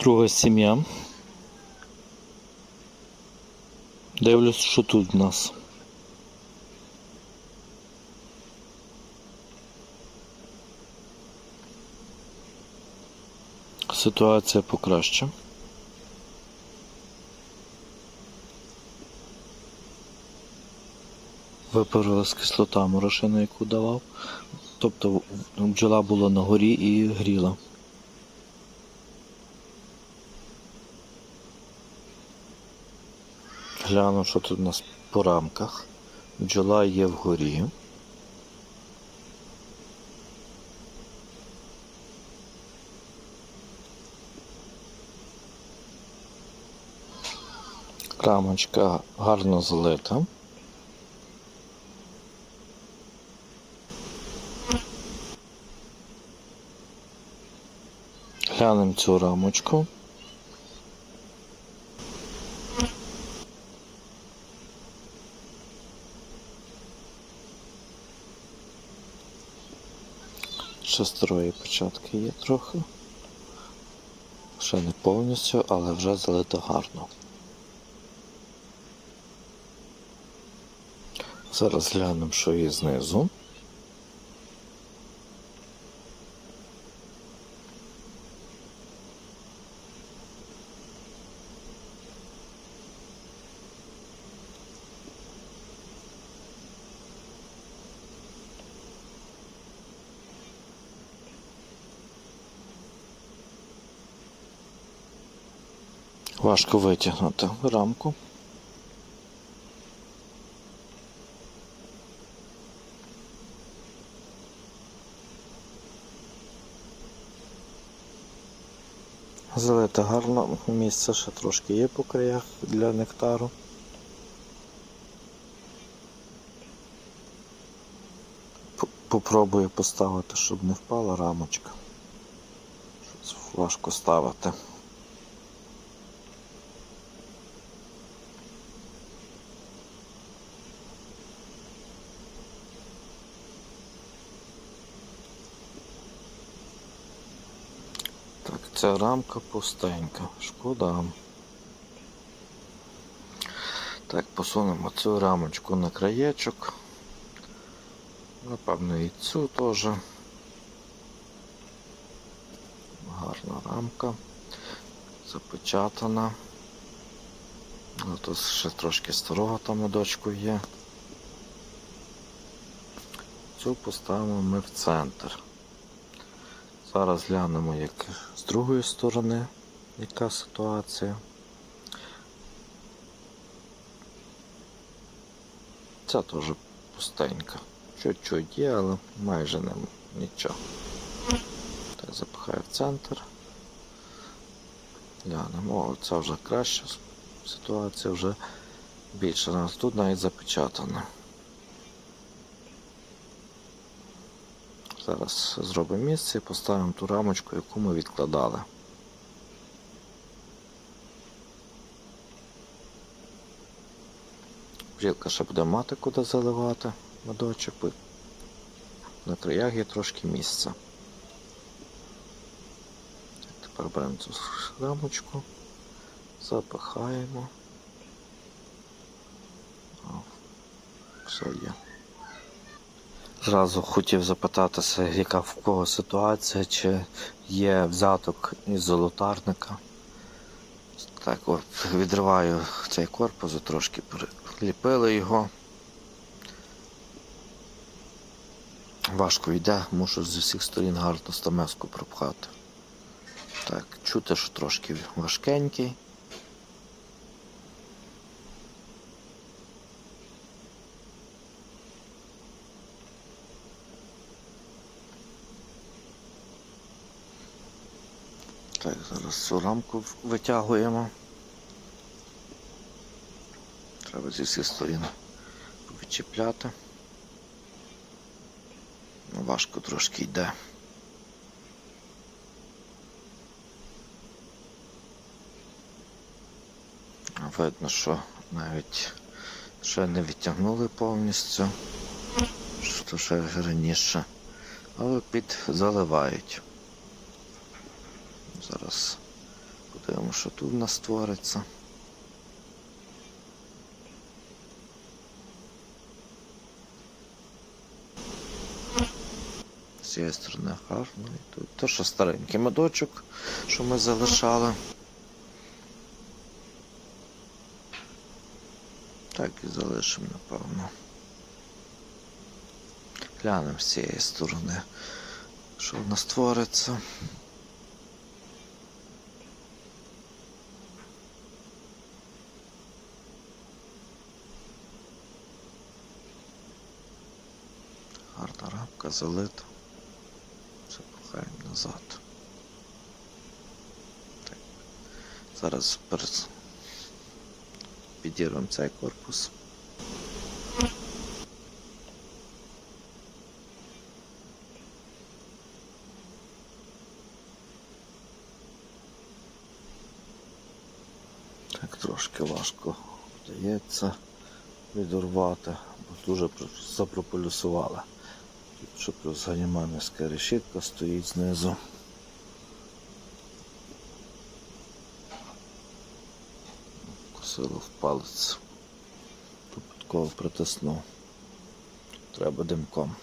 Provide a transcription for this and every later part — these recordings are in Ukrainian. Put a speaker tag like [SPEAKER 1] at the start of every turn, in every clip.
[SPEAKER 1] Друга сім'я. Дивлюсь, що тут в нас. Ситуація покраща. Випарилась кислота морошина, яку давав. Тобто бджола була на горі і гріла. Гляну, що тут у нас по рамках. Бджола є вгорі. Рамочка гарно залита. Глянемо цю рамочку. Ще старої початки є трохи. Ще не повністю, але вже залито гарно. Зараз глянемо, що є знизу. Важко витягнути рамку. Залите гарно, місце ще трошки є по краях для нектару. Попробую поставити, щоб не впала рамочка. Щось важко ставити. Так, ця рамка пустенька. Шкода. Так, посунемо цю рамочку на краєчок. Напевно і цю теж. Гарна рамка. Запечатана. Ну, Тут ще трошки старого там медочку є. Цю поставимо ми в центр. Зараз глянемо, як з другої сторони, яка ситуація. Ця теж пустенька. Чуть-чуть є, але майже не нічого. Так, запихаю в центр. Глянемо, це вже краща ситуація, вже більше. Нас тут навіть запечатано. Зараз зробимо місце і поставимо ту рамочку, яку ми відкладали. Бджілка ще буде мати куди заливати медочок, на краях є трошки місця. Тепер беремо цю рамочку, запихаємо. О, все є. Зразу хотів запитатися, яка в кого ситуація, чи є взяток із золотарника. Так, от, відриваю цей корпус, трошки приліпили його. Важко йде, мушу з усіх сторін гарно стамеску пропхати. Так, чути, що трошки важкенький. Так, зараз цю рамку витягуємо. Треба зі всіх сторін відчіпляти. Ну, Важко трошки йде. Видно, що навіть ще не відтягнули повністю, що ще раніше, але під заливають. Зараз Подивимося, що тут у нас створиться. З цієї сторони гарно. І тут то, що старенький медочок, що ми залишали. Так і залишимо, напевно. Глянемо з цієї сторони, що в нас твориться. Залита. Все назад. Так. Зараз підірвемо цей корпус. Так трошки важко вдається відорвати, бо дуже пр- запрополюсували. Тут ще плюс ганіманівська решітка стоїть знизу. Косило в палець. Випадково притиснув. Треба димком.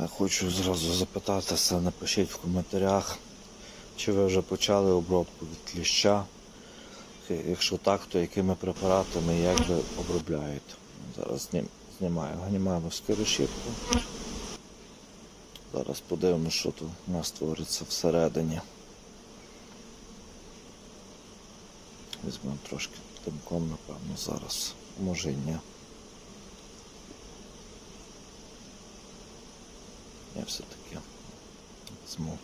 [SPEAKER 1] Так, хочу зразу запитатися, напишіть в коментарях, чи ви вже почали обробку від кліща. Якщо так, то якими препаратами і як ви обробляєте. Зараз знім, знімаю ганімановську решітку. Зараз подивимося, що тут у нас твориться всередині. Візьмемо трошки димком, напевно, зараз. Може і ні. Я все-таки візьму.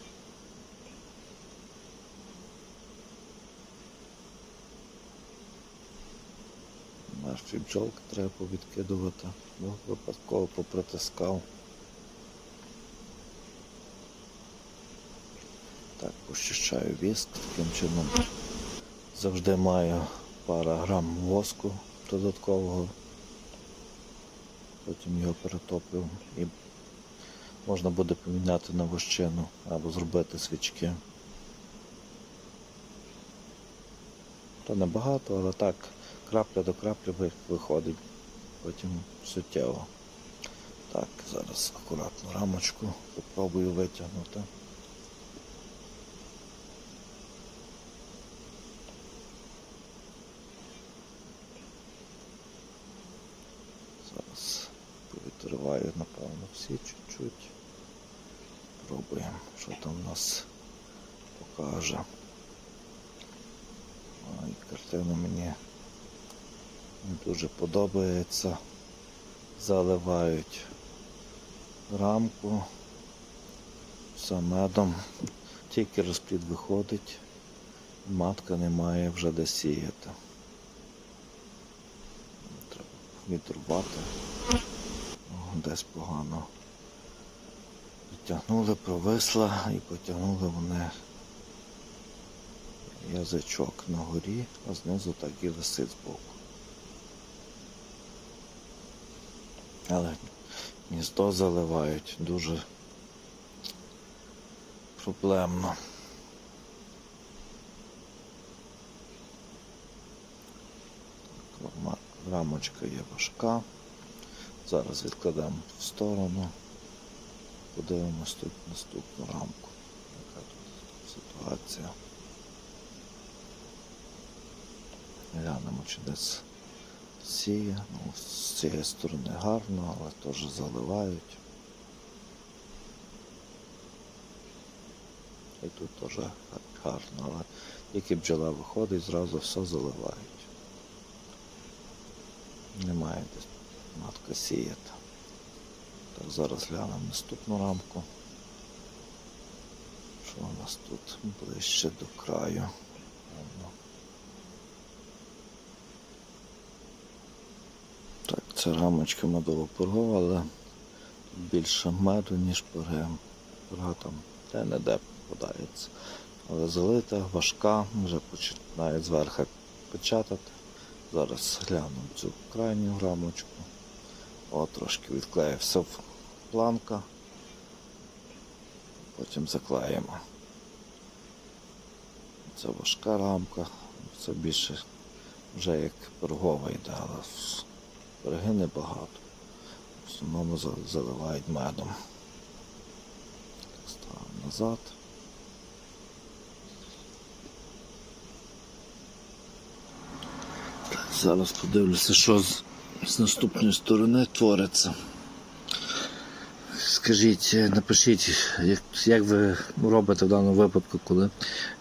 [SPEAKER 1] Мертві бджолки треба повідкидувати, бо випадково попритискав. Так, почищаю віск, таким чином завжди маю пара грам воску додаткового. Потім його перетоплю і можна буде поміняти на вощину або зробити свічки. То небагато, але так, крапля до краплі виходить потім суттєво. Так, зараз акуратно рамочку попробую витягнути. Зараз повідриваю, напевно, всі чуть-чуть. Пробуємо, що там нас покаже. Ой, картина мені не дуже подобається. Заливають рамку все медом. Тільки розплід виходить, матка не має вже де сіяти. Треба відрубати. О, Десь погано. Підтягнули, провисла і потягнули вони язичок на горі, а знизу так і висить збоку. Але гніздо заливають дуже проблемно. Рамочка є важка. Зараз відкладемо в сторону. Подивимось тут наступну рамку. Яка тут ситуація. Глянемо, чи десь сіє. Ну, з цієї сторони гарно, але теж заливають. І тут теж гарно, але тільки бджола виходить, зразу все заливають. Немає десь матка сіяти. Так, зараз глянемо наступну рамку. Що у нас тут ближче до краю? Так, це рамочка медово-пургова, але більше меду, ніж пирги. Пирга там де-не-де попадається. Але залита, важка, вже починає зверху запечатати. Зараз гляну цю крайню рамочку. О, трошки відклеївся планка. Потім заклеїмо. Це важка рамка, це більше вже як пергова йде, але перги небагато. В основному заливають медом. Ставимо назад. Зараз подивлюся, що з, з наступної сторони твориться. Скажіть, напишіть, як, як ви робите в даному випадку, коли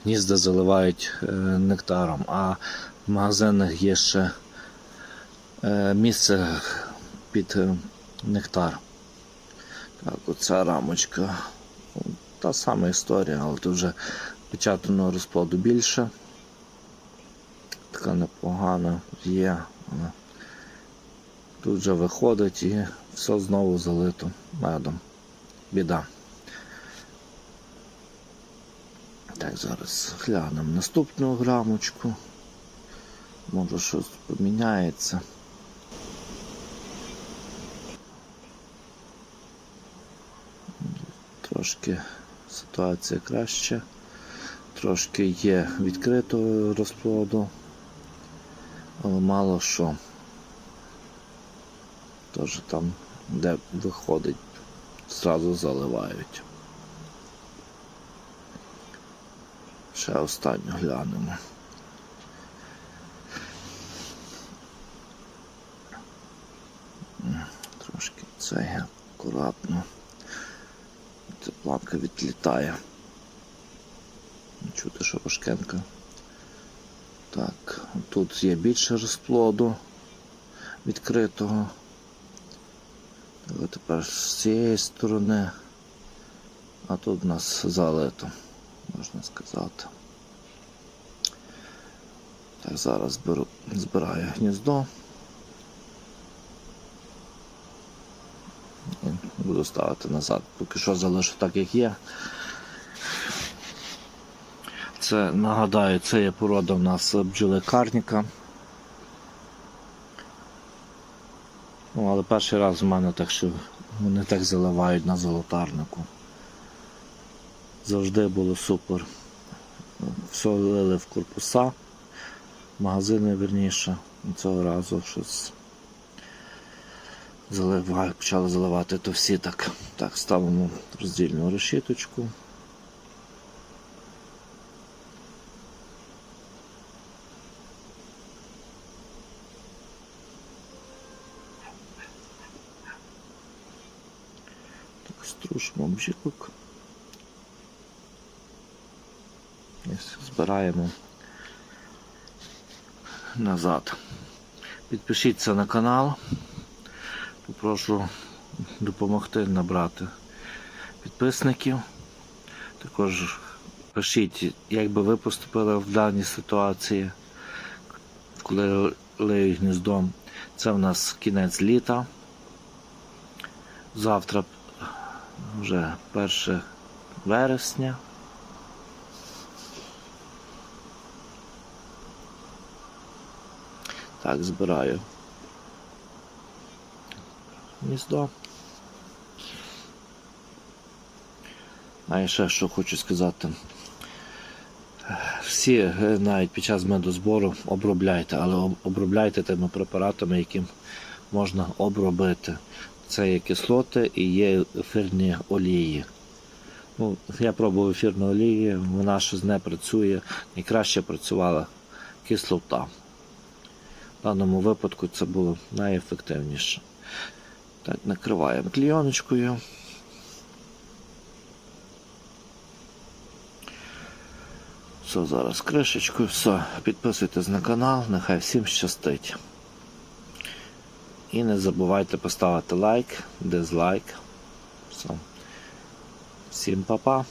[SPEAKER 1] гнізда заливають е, нектаром, а в магазинах є ще е, місце під е, нектар. Так, оця рамочка. Та сама історія, але тут вже печатаного розплоду більше. Така непогана є. Тут вже виходить і все знову залито медом. Біда. Так, зараз глянемо наступну грамочку. Може щось поміняється. Трошки ситуація краща. Трошки є відкритого розплоду, але мало що. Тож там, де виходить, зразу заливають. Ще останню глянемо. Трошки це акуратно. Ця планка відлітає. Чути, що важкенька. Так, тут є більше розплоду відкритого. Але тепер з цієї сторони, а тут у нас залито, можна сказати. Так, зараз зберу, збираю гніздо. І буду ставити назад. Поки що залишу так, як є. Це нагадаю, це є порода в нас бджоли карніка. Ну, але перший раз в мене так, що вони так заливають на золотарнику. Завжди було супер. Все лили в корпуса, магазини верніше. Цього разу щось заливаю, почали заливати, то всі так. Так, ставимо роздільну решіточку. Так, бжик. Збираємо назад. Підпишіться на канал. Попрошу допомогти набрати підписників. Також пишіть, як би ви поступили в даній ситуації, коли лею гніздом. Це в нас кінець літа. Завтра вже 1 вересня. Так, збираю гніздо. А ще що хочу сказати. Всі е, навіть під час медозбору обробляйте, але обробляйте тими препаратами, яким можна обробити. Це є кислоти і є ефірні олії. Ну, я пробував ефірну олію, вона щось не працює. Найкраще працювала кислота. В даному випадку це було найефективніше. Так, накриваємо клійоночкою. Все, зараз кришечкою, все. Підписуйтесь на канал, нехай всім щастить. І не забувайте поставити лайк, дизлайк. Все. Всім па-па.